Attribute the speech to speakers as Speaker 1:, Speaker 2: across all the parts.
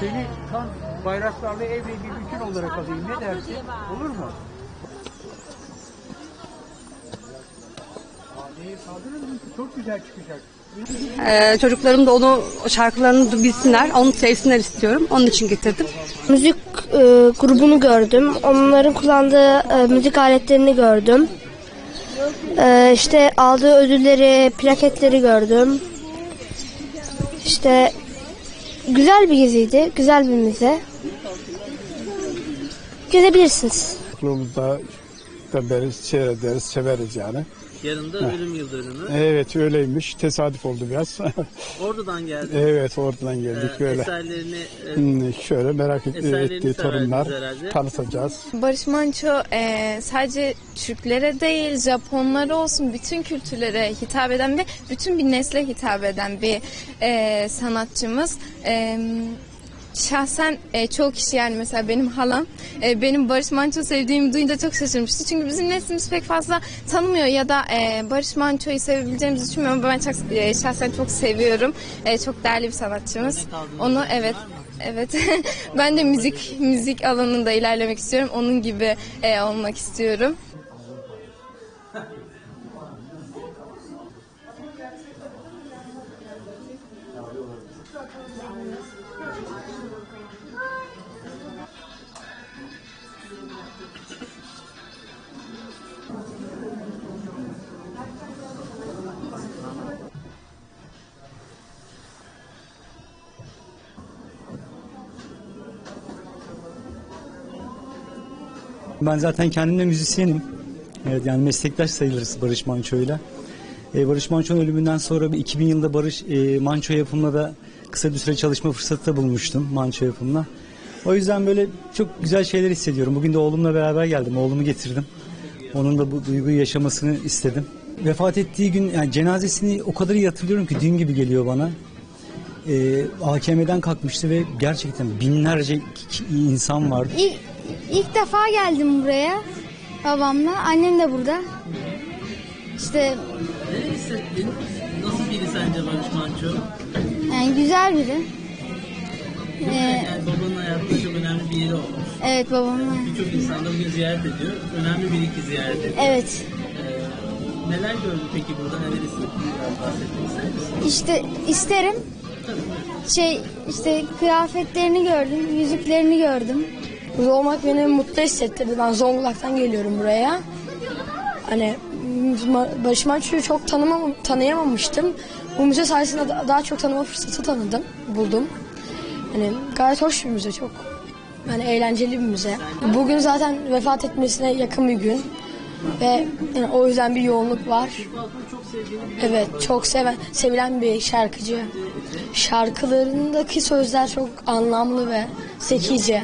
Speaker 1: Seni tam bayraklarla evle bir bütün olarak alayım. Ne dersin? Olur mu? Çok güzel çıkacak.
Speaker 2: Ee, çocuklarım da onu şarkılarını bilsinler, onu sevsinler istiyorum. Onun için getirdim.
Speaker 3: Müzik e, grubunu gördüm. Onların kullandığı e, müzik aletlerini gördüm. E, işte aldığı ödülleri, plaketleri gördüm. İşte güzel bir geziydi. Güzel bir müze. Gezebilirsiniz.
Speaker 4: Çocukluğumuzda da beri seyrederiz, severiz yani.
Speaker 5: Yarın da ölüm yıl dönümü.
Speaker 4: Evet öyleymiş. Tesadüf oldu biraz.
Speaker 5: Oradan geldi.
Speaker 4: evet oradan geldik
Speaker 5: Ee,
Speaker 4: böyle.
Speaker 5: Eserlerini e,
Speaker 4: Hmm, Şöyle merak ettiği torunlar tanıtacağız.
Speaker 6: Barış Manço e, sadece Türklere değil Japonlara olsun bütün kültürlere hitap eden ve bütün bir nesle hitap eden bir e, sanatçımız. E, şahsen e, çoğu kişi yani mesela benim halam e, benim Barış Manço sevdiğimi duyunca çok şaşırmıştı. Çünkü bizim neslimiz pek fazla tanımıyor ya da e, Barış Manço'yu sevebileceğimizi düşünmüyorum ama ben çok, e, şahsen çok seviyorum. E, çok değerli bir sanatçımız. Onu evet Evet. ben de müzik müzik alanında ilerlemek istiyorum. Onun gibi e, olmak istiyorum.
Speaker 7: Ben zaten kendimde müzisyenim. Evet, yani meslektaş sayılırız Barış Manço'yla. Ee, Barış Manço'nun ölümünden sonra bir 2000 yılında Barış e, Manço yapımına da kısa bir süre çalışma fırsatı da bulmuştum Manço yapımına. O yüzden böyle çok güzel şeyler hissediyorum. Bugün de oğlumla beraber geldim. Oğlumu getirdim. Onun da bu duyguyu yaşamasını istedim. Vefat ettiği gün yani cenazesini o kadar iyi hatırlıyorum ki dün gibi geliyor bana. Ee, AKM'den kalkmıştı ve gerçekten binlerce insan vardı.
Speaker 3: İlk, defa geldim buraya babamla. Annem de burada. İşte
Speaker 5: ne hissettin? Nasıl biri sence Barış Manço?
Speaker 3: yani güzel biri. Ee,
Speaker 5: Yani babanın hayatında çok önemli bir yeri olmuş.
Speaker 3: evet babamla.
Speaker 5: Birçok insan da bugün ziyaret ediyor. Önemli bir iki ziyaret ediyor.
Speaker 3: Evet.
Speaker 5: Ee, neler gördün peki burada? Neler hissettin? Biraz bahsetmek ister misin?
Speaker 3: İşte isterim. Şey işte kıyafetlerini gördüm, yüzüklerini gördüm.
Speaker 8: Burada olmak beni mutlu hissettirdi. Ben Zonguldak'tan geliyorum buraya. Hani Barış çok tanımam, tanıyamamıştım. Bu müze sayesinde da- daha çok tanıma fırsatı tanıdım, buldum. Hani gayet hoş bir müze çok. Yani eğlenceli bir müze. Bugün zaten vefat etmesine yakın bir gün. Ve yani o yüzden bir yoğunluk var. Evet çok seven, sevilen bir şarkıcı. Şarkılarındaki sözler çok anlamlı ve zekice.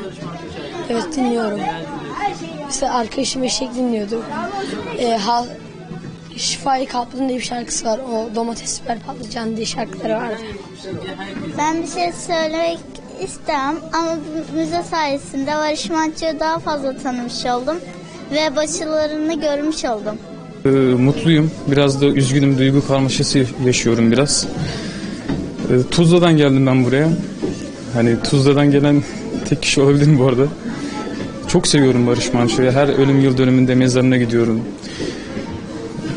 Speaker 8: Evet dinliyorum. Mesela arkadaşım eşek dinliyordu. Ee, ha, Şifayı Kaplı'nın diye bir şarkısı var. O domates biber patlıcan diye şarkıları vardı.
Speaker 9: Ben bir şey söylemek istemem ama müze sayesinde Barış Manço'yu daha fazla tanımış oldum ve başarılarını görmüş oldum.
Speaker 10: Ee, mutluyum. Biraz da üzgünüm. Duygu karmaşası yaşıyorum biraz. Ee, Tuzla'dan geldim ben buraya. Hani Tuzla'dan gelen tek kişi olabilirim bu arada. Çok seviyorum Barış Manço'yu. Her ölüm yıl dönümünde mezarına gidiyorum.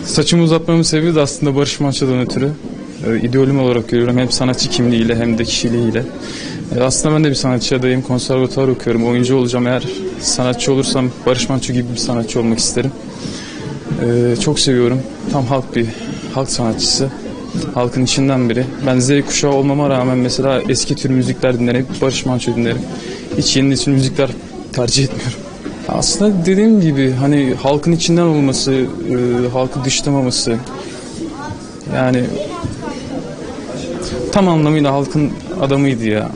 Speaker 10: Saçımı uzatmamın sebebi de aslında Barış Manço'dan ötürü. İdolüm olarak görüyorum hem sanatçı kimliğiyle hem de kişiliğiyle. Ee, aslında ben de bir sanatçı adayım. Konservatuvar okuyorum. Oyuncu olacağım. Eğer sanatçı olursam Barış Manço gibi bir sanatçı olmak isterim. Ee, çok seviyorum. Tam halk bir halk sanatçısı. Halkın içinden biri. Ben Z kuşağı olmama rağmen mesela eski tür müzikler dinlerim. Barış Manço dinlerim. Hiç yeni nesil müzikler tercih etmiyorum. Aslında dediğim gibi hani halkın içinden olması, e, halkı dışlamaması. Yani tam anlamıyla halkın adamıydı ya.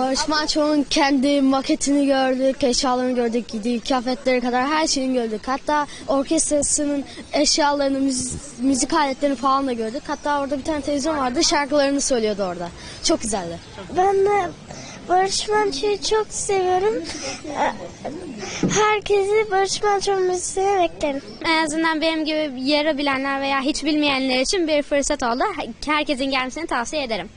Speaker 3: Barış Manço'nun kendi maketini gördük, eşyalarını gördük, giydiği kıyafetleri kadar her şeyini gördük. Hatta orkestrasının eşyalarını, müzik, müzik aletlerini falan da gördük. Hatta orada bir tane televizyon vardı, şarkılarını söylüyordu orada. Çok güzeldi.
Speaker 9: Ben de
Speaker 3: Barış Manço'yu çok seviyorum. Herkesi Barış Manço müziğine beklerim.
Speaker 11: En azından benim gibi yarı bilenler veya hiç bilmeyenler için bir fırsat oldu. Herkesin gelmesini tavsiye ederim.